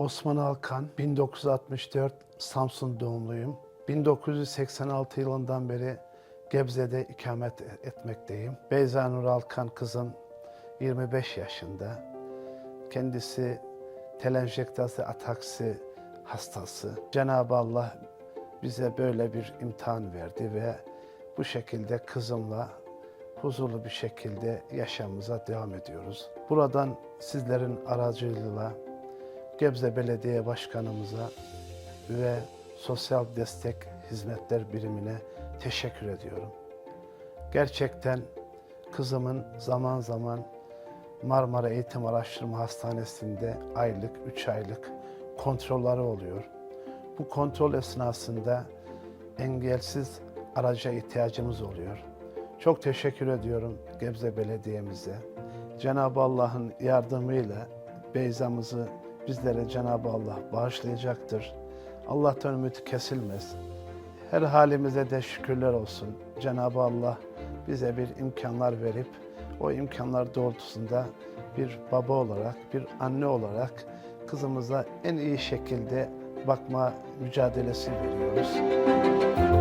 Osman Alkan, 1964 Samsun doğumluyum. 1986 yılından beri Gebze'de ikamet etmekteyim. Beyza Nur Alkan kızım 25 yaşında. Kendisi telenjektasi ataksi hastası. Cenab-ı Allah bize böyle bir imtihan verdi ve bu şekilde kızımla huzurlu bir şekilde yaşamımıza devam ediyoruz. Buradan sizlerin aracılığıyla Gebze Belediye Başkanımıza ve Sosyal Destek Hizmetler Birimine teşekkür ediyorum. Gerçekten kızımın zaman zaman Marmara Eğitim Araştırma Hastanesi'nde aylık, üç aylık kontrolleri oluyor. Bu kontrol esnasında engelsiz araca ihtiyacımız oluyor. Çok teşekkür ediyorum Gebze Belediye'mize. Cenab-ı Allah'ın yardımıyla Beyza'mızı bizlere Cenab-ı Allah bağışlayacaktır. Allah'tan ümit kesilmez. Her halimize de şükürler olsun. Cenab-ı Allah bize bir imkanlar verip o imkanlar doğrultusunda bir baba olarak, bir anne olarak kızımıza en iyi şekilde bakma mücadelesi veriyoruz.